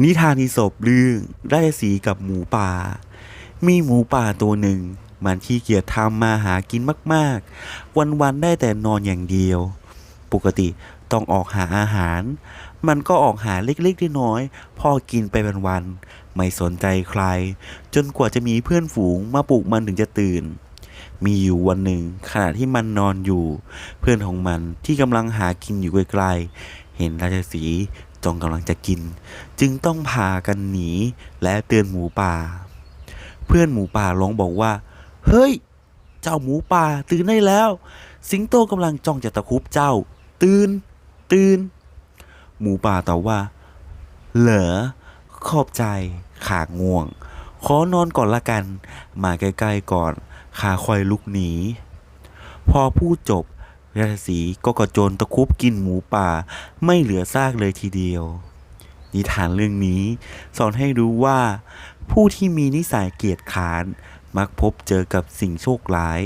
นิทานอีสบเรื่องราชสีกับหมูป่า มีหมูป่าตัวหนึ่ง มันขี้เกียจทำมาหากินมาก ๆ วันๆได้แต่นอนอย่างเดียว ปกติต้องออกหาอาหาร มันก็ออกหาเล็กๆน้อยๆพอกินไปวันๆไม่สนใจใคร จนกว่าจะมีเพื่อนฝูงมาปลุกมันถึงจะตื่น มีอยู่วันหนึ่งขณะที่มันนอนอยู่ เพื่อนของมันที่กำลังหากินอยู่ไกลๆเห็นราชสี จงกำลังจะกิน จึงต้องพากันหนีและเตือนหมูป่า เพื่อนหมูป่าร้องบอกว่า เฮ้ย เจ้าหมูป่าตื่นได้แล้ว สิงโตกำลังจ้องจะตะคุบเจ้า ตื่น ตื่น หมูป่าตอบว่า เหรอขอบใจขาง่วง ขอนอนก่อนละกัน มาใกล้ๆก่อน ขาคอยลุกหนี พอพูดจบ ราชสีก็กระโจนตะคุบกินหมูป่า ไม่เหลือซากเลยทีเดียว นิทานเรื่องนี้สอนให้รู้ว่า ผู้ที่มีนิสัยเกียจค้านมักพบเจอกับสิ่งโชคร้าย